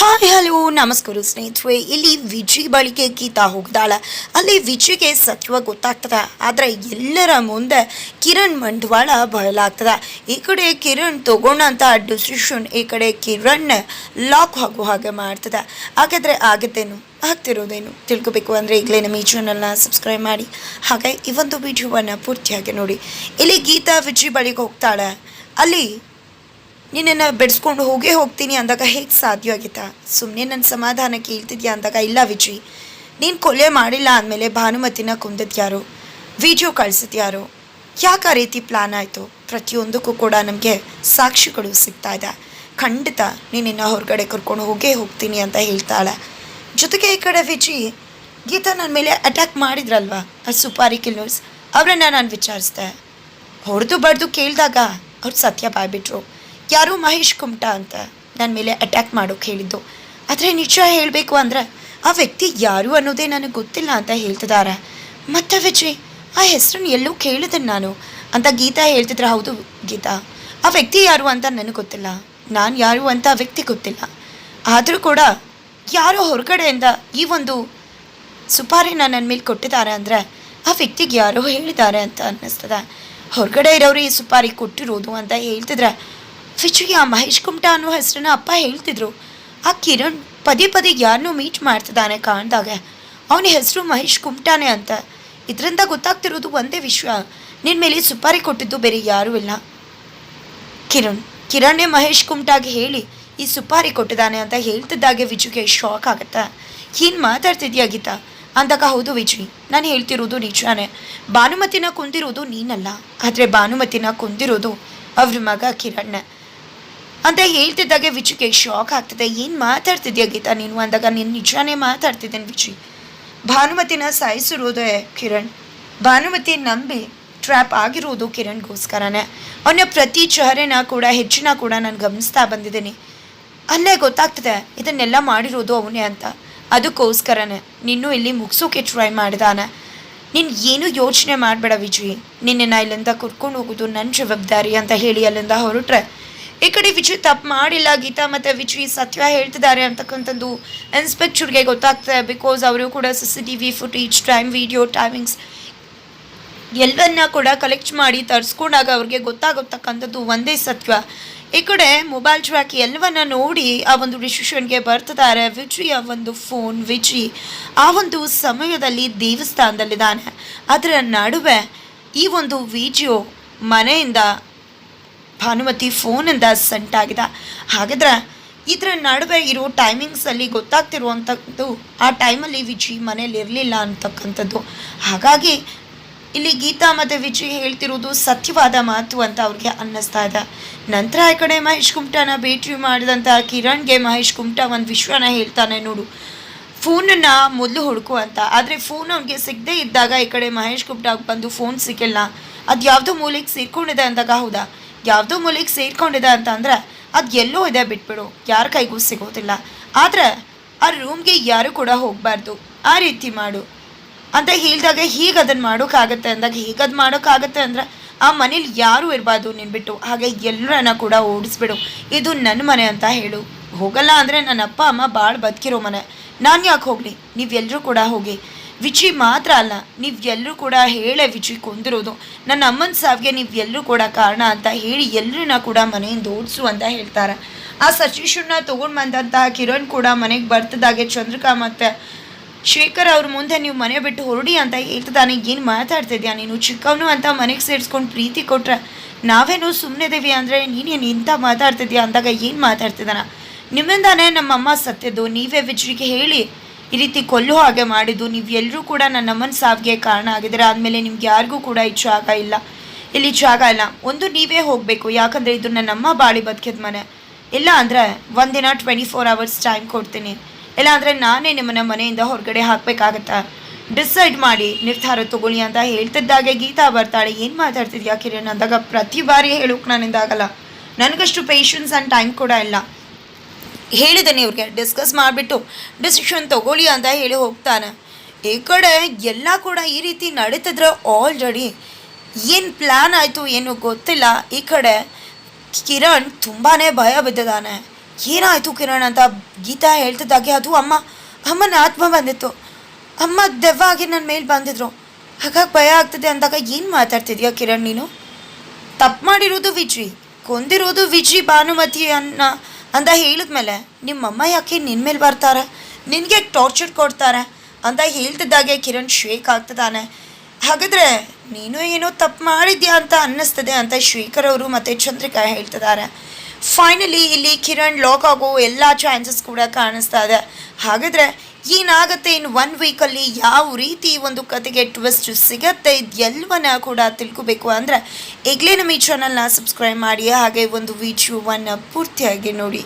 Hi, hello, ನಮಸ್ಕಾರ ಸ್ನೇಹಿತರೆ. ಇಲ್ಲಿ ವಿಜಯ್ ಬಳಿಗೆ ಗೀತಾ ಹೋಗ್ದಾಳ. ಅಲ್ಲಿ ವಿಜಯ್ಗೆ ಸತ್ವ ಗೊತ್ತಾಗ್ತದ. ಆದರೆ ಎಲ್ಲರ ಮುಂದೆ ಕಿರಣ್ ಮಂಡವಾಳ ಬಯಲಾಗ್ತದ. ಈ ಕಡೆ ಕಿರಣ್ ತಗೊಂಡಂಥ ಡಿಸಿಷನ್ ಈ ಕಡೆ ಕಿರಣ್ ಲಾಕ್ ಆಗೋ ಹಾಗೆ ಮಾಡ್ತದ. ಹಾಗಾದರೆ ಆಗತ್ತೇನು? ಆಗ್ತಿರೋದೇನು? ತಿಳ್ಕೊಬೇಕು ಅಂದರೆ ಈಗಲೇ ನಮ್ಮ ಈ ಚಾನಲ್ನ ಸಬ್ಸ್ಕ್ರೈಬ್ ಮಾಡಿ. ಹಾಗೆ ಈ ಒಂದು ವಿಡಿಯೋವನ್ನು ಪೂರ್ತಿಯಾಗಿ ನೋಡಿ. ಇಲ್ಲಿ ಗೀತಾ ವಿಜಯ್ ಬಳಿಗೆ ಹೋಗ್ತಾಳೆ. ಅಲ್ಲಿ ನಿನ್ನನ್ನು ಬೆಡ್ಸ್ಕೊಂಡು ಹೋಗೇ ಹೋಗ್ತೀನಿ ಅಂದಾಗ ಹೇಗೆ ಸಾಧ್ಯ ಆಗಿತ್ತಾ ಸುಮ್ಮನೆ ನನ್ನ ಸಮಾಧಾನ ಕೇಳ್ತಿದ್ಯಾ ಅಂದಾಗ, ಇಲ್ಲ ವಿಜಿ. ನೀನು ಕೊಲೆ ಮಾಡಿಲ್ಲ ಅಂದಮೇಲೆ ಭಾನುಮತಿನ ಕೊಂದದ್ಯಾರು ವಿಡಿಯೋ ಕಳಿಸಿದ್ಯಾರು ಯಾಕೆ ಆ ರೀತಿ ಪ್ಲಾನ್ ಆಯಿತು? ಪ್ರತಿಯೊಂದಕ್ಕೂ ಕೂಡ ನಮಗೆ ಸಾಕ್ಷಿಗಳು ಸಿಗ್ತಾ ಇದೆ ಖಂಡಿತ ನೀನಿನ್ನ ಹೊರಗಡೆ ಕರ್ಕೊಂಡು ಹೋಗೇ ಹೋಗ್ತೀನಿ ಅಂತ ಹೇಳ್ತಾಳೆ. ಜೊತೆಗೆ ಈ ಕಡೆ ವಿಜಿ, ಗೀತಾ ನನ್ನ ಮೇಲೆ ಅಟ್ಯಾಕ್ ಮಾಡಿದ್ರಲ್ವಾ? ಆ ಸುಪಾರಿ ಕಿಲ್ಲರ್ಸ್ ಅವರನ್ನ ನಾನು ವಿಚಾರಿಸ್ದೆ. ಹೊಡೆದು ಬಡ್ದು ಕೇಳಿದಾಗ ಅವ್ರು ಸತ್ಯ ಬಾಯ್ಬಿಟ್ರು. ಯಾರೋ ಮಹೇಶ್ ಕುಮಟಾ ಅಂತ ನನ್ನ ಮೇಲೆ ಅಟ್ಯಾಕ್ ಮಾಡೋಕೆ ಹೇಳಿದ್ದು. ಆದರೆ ನಿಜ ಹೇಳಬೇಕು ಅಂದರೆ ಆ ವ್ಯಕ್ತಿ ಯಾರು ಅನ್ನೋದೇ ನನಗೆ ಗೊತ್ತಿಲ್ಲ ಅಂತ ಹೇಳ್ತಿದ್ದಾರೆ ಮತ್ತೆ ವಿಜಯ್, ಆ ಹೆಸರನ್ನು ಎಲ್ಲೂ ಕೇಳಿದೆ ನಾನು. ಅಂತ ಗೀತಾ ಹೇಳ್ತಿದ್ರೆ ಹೌದು ಗೀತಾ. ಆ ವ್ಯಕ್ತಿ ಯಾರು ಅಂತ ನನಗೆ ಗೊತ್ತಿಲ್ಲ. ನಾನು ಯಾರು ಅಂತ ಆ ವ್ಯಕ್ತಿ ಗೊತ್ತಿಲ್ಲ. ಆದರೂ ಕೂಡ ಯಾರೋ ಹೊರಗಡೆಯಿಂದ ಈ ಒಂದು ಸುಪಾರಿನ ನನ್ನ ಮೇಲೆ ಕೊಟ್ಟಿದ್ದಾರೆ ಅಂದರೆ ಆ ವ್ಯಕ್ತಿಗೆ ಯಾರೋ ಹೇಳಿದ್ದಾರೆ ಅಂತ ಅನ್ನಿಸ್ತದೆ. ಹೊರಗಡೆ ಇರೋರು ಈ ಸುಪಾರಿ ಕೊಟ್ಟಿರೋದು ಅಂತ ಹೇಳ್ತಿದ್ರೆ ವಿಜಯ್ ಆ ಮಹೇಶ್ ಕುಮಟಾ ಅನ್ನೋ ಹೆಸರನ್ನ ಅಪ್ಪ ಹೇಳ್ತಿದ್ರು. ಆ ಕಿರಣ್ ಪದೇ ಪದೇ ಯಾರನ್ನೂ ಮೀಟ್ ಮಾಡ್ತಿದ್ದಾನೆ ಕಾಣ್ದಾಗ, ಅವನ ಹೆಸರು ಮಹೇಶ್ ಕುಮಟಾನೆ ಅಂತ. ಇದರಿಂದ ಗೊತ್ತಾಗ್ತಿರೋದು ಒಂದೇ ವಿಶ್ವ. ನಿನ್ನ ಮೇಲೆ ಸುಪಾರಿ ಕೊಟ್ಟಿದ್ದು ಬೇರೆ ಯಾರೂ ಇಲ್ಲ. ಕಿರಣ್ ಕಿರಣೇ ಮಹೇಶ್ ಕುಮಟಾಗೆ ಹೇಳಿ, ಈ ಸುಪಾರಿ ಕೊಟ್ಟಿದ್ದಾನೆ ಅಂತ ಹೇಳ್ತಿದ್ದಾಗೆ ವಿಜುಗೆ ಶಾಕ್ ಆಗುತ್ತೆ? ಏನು ಮಾತಾಡ್ತಿದ್ಯಾ ಗೀತಾ? ಅಂದಾಗ, ಹೌದು ವಿಜಯ್ ನಾನು ಹೇಳ್ತಿರೋದು ನಿಜಾನೇ. ಭಾನುಮತಿನ ಕುಂದಿರೋದು ನೀನಲ್ಲ. ಆದರೆ ಭಾನುಮತಿನ ಕುಂದಿರೋದು ಅವ್ರ ಮಗ ಕಿರಣ್ ಅಂತ ಹೇಳ್ತಿದ್ದಾಗೆ ವಿಚಿಗೆ. ಶಾಕ್ ಆಗ್ತದೆ. ಏನು ಮಾತಾಡ್ತಿದ್ಯಾ ಗೀತಾ? ನೀನು ಅಂದಾಗ ನೀನು ನಿಜಾನೇ ಮಾತಾಡ್ತಿದ್ದೇನೆ ವಿಜಯ್ ಭಾನುಮತಿನ ಸಾಯಿಸಿರೋದೇ ಕಿರಣ್. ಭಾನುಮತಿ ನಂಬಿ ಟ್ರ್ಯಾಪ್ ಆಗಿರೋದು ಕಿರಣ್ಗೋಸ್ಕರನೇ. ಅವನ ಪ್ರತಿ ಚಹರೆನ ಕೂಡ ಹೆಚ್ಚಿನ ಕೂಡ ನಾನು ಗಮನಿಸ್ತಾ ಬಂದಿದ್ದೀನಿ. ಅಲ್ಲೇ ಗೊತ್ತಾಗ್ತದೆ, ಇದನ್ನೆಲ್ಲ ಮಾಡಿರೋದು ಅವನೇ ಅಂತ. ಅದಕ್ಕೋಸ್ಕರನೇ ನಿನ್ನೂ ಇಲ್ಲಿ ಮುಗಿಸೋಕೆ ಟ್ರೈ ಮಾಡಿದಾನೆ. ನೀನು ಏನು ಯೋಚನೆ ಮಾಡಬೇಡ ವಿಜಯ್ ನಿನ್ನೆ ಇಲ್ಲಿಂದ ಕುರ್ಕೊಂಡು ಹೋಗೋದು ನನ್ನ ಜವಾಬ್ದಾರಿ ಅಂತ ಹೇಳಿ ಅಲ್ಲಿಂದ ಹೊರಟ್ರೆ ಈ ಕಡೆ ವಿಜಯ್ ತಪ್ಪು ಮಾಡಿಲ್ಲ, ಗೀತಾ ಮತ್ತು ವಿಜಯ್ ಸತ್ಯ ಹೇಳ್ತಿದ್ದಾರೆ ಅಂತಕ್ಕಂಥದ್ದು ಇನ್ಸ್ಪೆಕ್ಟರ್ಗೆ ಗೊತ್ತಾಗ್ತದೆ ಬಿಕಾಸ್ ಅವರು ಕೂಡ C C T V footage time video timings ಎಲ್ಲವನ್ನ ಕೂಡ ಕಲೆಕ್ಟ್ ಮಾಡಿ ತರಿಸ್ಕೊಂಡಾಗ ಅವ್ರಿಗೆ ಗೊತ್ತಾಗತಕ್ಕಂಥದ್ದು ಒಂದೇ ಸತ್ಯ. ಈ ಕಡೆ ಮೊಬೈಲ್ ಟ್ರ್ಯಾಕ್ ಎಲ್ಲವನ್ನ ನೋಡಿ ಆ ಒಂದು ಡಿಸಿಷನ್ಗೆ ಬರ್ತಿದ್ದಾರೆ ವಿಜಯ್ ಆ ಒಂದು ಫೋನ್ ವಿಜಿ. ಆ ಒಂದು ಸಮಯದಲ್ಲಿ ದೇವಸ್ಥಾನದಲ್ಲಿದ್ದಾನೆ ಅದರ ನಡುವೆ ಈ ಒಂದು ವಿಡಿಯೋ ಮನೆಯಿಂದ ಭಾನುಮತಿ ಫೋನಿಂದ ಸೆಂಟಾಗಿದೆ ಹಾಗಾದ್ರೆ ಇದರ ನಡುವೆ ಇರೋ ಟೈಮಿಂಗ್ಸಲ್ಲಿ ಗೊತ್ತಾಗ್ತಿರುವಂಥದ್ದು ಆ ಟೈಮಲ್ಲಿ ವಿಜಿ ಮನೇಲಿ ಇರಲಿಲ್ಲ ಅಂತಕ್ಕಂಥದ್ದು. ಹಾಗಾಗಿ ಇಲ್ಲಿ ಗೀತಾ ಮತ್ತು ವಿಜಯ್ ಹೇಳ್ತಿರೋದು ಸತ್ಯವಾದ ಮಾತು ಅಂತ ಅವ್ರಿಗೆ ಅನ್ನಿಸ್ತಾ ಇದೆ. ನಂತರ ಈ ಕಡೆ ಮಹೇಶ್ ಕುಮಟಾನ ಭೇಟಿ ಮಾಡಿದಂಥ ಕಿರಣ್ಗೆ ಮಹೇಶ್ ಕುಮಟ ಒಂದು ವಿಶ್ವನ ಹೇಳ್ತಾನೆ ನೋಡು. ಫೋನನ್ನು ಮೊದಲು ಹುಡುಕು ಅಂತ. ಆದರೆ ಫೋನ್ ಅವ್ನಿಗೆ ಸಿಗದೇ ಇದ್ದಾಗ ಈ ಕಡೆ ಮಹೇಶ್ ಕುಮಟಾಗ ಬಂದು ಫೋನ್ ಸಿಕ್ಕಿಲ್ಲ ಅದು ಯಾವುದೋ ಮೂಲೆಗೆ ಸೇರ್ಕೊಂಡಿದೆ ಅಂದಾಗ ಹೌದಾ? ಯಾವುದೋ ಮೂಲೆಗೆ ಸೇರ್ಕೊಂಡಿದೆ ಅಂತ ಅಂದರೆ ಅದು ಎಲ್ಲೋ ಇದೆ ಬಿಟ್ಬಿಡು. ಯಾರ ಕೈಗೂ ಸಿಗೋದಿಲ್ಲ. ಆದರೆ ಆ ರೂಮ್ಗೆ ಯಾರು ಕೂಡ ಹೋಗಬಾರ್ದು. ಆ ರೀತಿ ಮಾಡು. ಅಂತ ಹೇಳಿದಾಗ ಹೀಗೆ ಅದನ್ನು ಮಾಡೋಕ್ಕಾಗತ್ತೆ ಅಂದಾಗ ಹೀಗೆ ಅದು ಮಾಡೋಕ್ಕಾಗತ್ತೆ ಅಂದರೆ ಆ ಮನೇಲಿ ಯಾರೂ ಇರಬಾರ್ದು ನೀನು ಬಿಟ್ಟು ಹಾಗೆ ಎಲ್ಲರನ್ನ ಕೂಡ ಓಡಿಸ್ಬಿಡು. ಇದು ನನ್ನ ಮನೆ ಅಂತ ಹೇಳು. ಹೋಗಲ್ಲ ಅಂದರೆ ನನ್ನ ಅಪ್ಪ, ಅಮ್ಮ ಭಾಳ ಬದುಕಿರೋ ಮನೆ. ನಾನು ಯಾಕೆ ಹೋಗಲಿ? ನೀವೆಲ್ಲರೂ ಕೂಡ ಹೋಗಿ. ವಿಜಿ ಮಾತ್ರ ಅಲ್ಲ ನೀವೆಲ್ಲರೂ ಕೂಡ ಹೇಳೇ ವಿಜಿ ಕೊಂದಿರೋದು. ನನ್ನ ಅಮ್ಮನ ಸಾವಿಗೆ ನೀವು ಎಲ್ಲರೂ ಕೂಡ ಕಾರಣ ಅಂತ ಹೇಳಿ ಎಲ್ಲರನ್ನ ಕೂಡ ಮನೆಯಿಂದ ಓಡಿಸು ಅಂತ ಹೇಳ್ತಾರೆ. ಆ ಸತೀಶನ್ನ ತೊಗೊಂಡು ಬಂದಂತಹ ಕಿರಣ್ ಕೂಡ ಮನೆಗೆ ಬರ್ತದಾಗೆ ಚಂದ್ರಿಕಾ ಮತ್ತು ಶೇಖರ್ ಅವ್ರ ಮುಂದೆ ನೀವು ಮನೆ ಬಿಟ್ಟು ಹೊರಡಿ ಅಂತ ಹೇಳ್ತಿದ್ದಾನೆ. ಏನು ಮಾತಾಡ್ತಿದ್ಯಾ ನೀನು? ಚಿಕ್ಕವನು ಅಂತ ಮನೆಗೆ ಸೇರಿಸ್ಕೊಂಡು ಪ್ರೀತಿ ಕೊಟ್ರೆ ನಾವೇನು ಸುಮ್ಮನೆ ದೇವಿ ಅಂದರೆ ನೀನೇನು ಇಂಥ ಮಾತಾಡ್ತಿದ್ಯಾ ಅಂದಾಗ ಏನು ಮಾತಾಡ್ತಿದ್ದಾನ? ನಿಮ್ಮಿಂದಾನೇ ನಮ್ಮಮ್ಮ ಸತ್ತಿದ್ದು ನೀವೇ ವಿಜರಿಗೆ ಹೇಳಿ ಈ ರೀತಿ ಕೊಲ್ಲು ಹಾಗೆ ಮಾಡಿದ್ದು. ನೀವು ಎಲ್ಲರೂ ಕೂಡ ನನ್ನ ಅಮ್ಮನ ಸಾವಿಗೆ ಕಾರಣ ಆಗಿದ್ದೀರ? ಆದಮೇಲೆ ನಿಮ್ಗೆ ಯಾರಿಗೂ ಕೂಡ ಈ ಜಾಗ ಇಲ್ಲ. ಇಲ್ಲಿ ಜಾಗ ಇಲ್ಲ. ಒಂದು ನೀವೇ ಹೋಗಬೇಕು. ಯಾಕಂದರೆ ಇದು ನನ್ನಮ್ಮ ಬಾಳಿ ಬದುಕಿದ ಮನೆ. ಇಲ್ಲ ಅಂದರೆ ಒಂದಿನ ಟ್ವೆಂಟಿ ಫೋರ್ ಅವರ್ಸ್ ಟೈಮ್ ಕೊಡ್ತೀನಿ. ಇಲ್ಲ ಅಂದರೆ ನಾನೇ ನಿಮ್ಮನ್ನ ಮನೆಯಿಂದ ಹೊರಗಡೆ ಹಾಕಬೇಕಾಗತ್ತಾ? ಡಿಸೈಡ್ ಮಾಡಿ, ನಿರ್ಧಾರ ತಗೊಳ್ಳಿ ಅಂತ ಹೇಳ್ತಿದ್ದಾಗೆ ಗೀತಾ ಬರ್ತಾಳೆ. ಏನು ಮಾತಾಡ್ತಿದ್ಯಾ ಕಿರಣ್? ಅಂದಾಗ ಪ್ರತಿ ಬಾರಿ ಹೇಳೋಕೆ ನಾನಿಂದಾಗಲ್ಲ. ನನಗಷ್ಟು ಪೇಷನ್ಸ್ ಆ್ಯಂಡ್ ಟೈಮ್ ಕೂಡ ಇಲ್ಲ. ಹೇಳಿದ್ದೇನೆ ಇವ್ರಿಗೆ. ಡಿಸ್ಕಸ್ ಮಾಡಿಬಿಟ್ಟು ಡಿಸಿಷನ್ ತಗೊಳ್ಳಿ ಅಂತ ಹೇಳಿ ಹೋಗ್ತಾನೆ. ಈ ಕಡೆ ಎಲ್ಲ ಕೂಡ ಈ ರೀತಿ ನಡೀತಿದ್ರೆ ಆಲ್ರೆಡಿ ಏನು ಪ್ಲ್ಯಾನ್ ಆಯಿತು ಏನು ಗೊತ್ತಿಲ್ಲ. ಈ ಕಡೆ ಕಿರಣ್ ತುಂಬಾ ಭಯ ಬಿದ್ದಿದ್ದಾನೆ. ಏನಾಯಿತು ಕಿರಣ್ ಅಂತ ಗೀತಾ ಹೇಳ್ತಿದ್ದಾಗೆ, ಅದು ಅಮ್ಮ, ಅಮ್ಮನ ಆತ್ಮ ಬಂದಿತ್ತು. ಅಮ್ಮ ದೆವ್ವ ಆಗಿ ನನ್ನ ಮೇಲೆ ಬಂದಿದ್ರು. ಹಾಗಾಗಿ ಭಯ ಆಗ್ತದೆ ಅಂದಾಗ ಏನು ಮಾತಾಡ್ತಿದ್ಯಾ ಕಿರಣ್ ನೀನು? ತಪ್ಪು ಮಾಡಿರೋದು ವಿಜಿ, ಕೊಂದಿರೋದು ವಿಜಿ ಭಾನುಮತಿ ಅನ್ನ ಅಂತ ಹೇಳಿದ್ಮೇಲೆ, ನಿಮ್ಮಮ್ಮ ಯಾಕೆ ನಿನ್ನ ಮೇಲೆ ಬರ್ತಾರೆ? ನಿನಗೆ ಟಾರ್ಚರ್ ಕೊಡ್ತಾರೆ? ಅಂತ ಹೇಳ್ತಿದ್ದಾಗೆ ಕಿರಣ್ ಶ್ವೇಕ್ ಆಗ್ತದಾನೆ ಹಾಗಾದರೆ ನೀನು ಏನೋ ತಪ್ಪು ಮಾಡಿದ್ಯಾ ಅಂತ ಅನ್ನಿಸ್ತದೆ ಅಂತ ಶ್ರೀಕರ್ ಅವರು ಮತ್ತು ಚಂದ್ರಿಕಾ ಹೇಳ್ತಿದ್ದಾರೆ. ಫೈನಲಿ ಇಲ್ಲಿ ಕಿರಣ್ ಲಾಕ್ ಆಗೋ ಎಲ್ಲ ಚಾನ್ಸಸ್ ಕೂಡ ಕಾಣಿಸ್ತಾ ಇದೆ. ಹಾಗಾದ್ರೆ ಏನಾಗುತ್ತೆ ಇನ್ನು ಒನ್ ವೀಕಲ್ಲಿ ಯಾವ ರೀತಿ ಒಂದು ಕತೆಗೆ ಟ್ವಿಸ್ಟ್ ಸಿಗತ್ತೆ ಇದೆಲ್ಲವನ್ನ ಕೂಡ ತಿಳ್ಕೊಬೇಕು ಅಂದರೆ ಈಗಲೇ ನಮ್ಮ ಈ ಚಾನಲ್ನ ಸಬ್ಸ್ಕ್ರೈಬ್ ಮಾಡಿ, ಹಾಗೆ ಒಂದು ವಿಡಿಯೋವನ್ನು ಪೂರ್ತಿಯಾಗಿ ನೋಡಿ.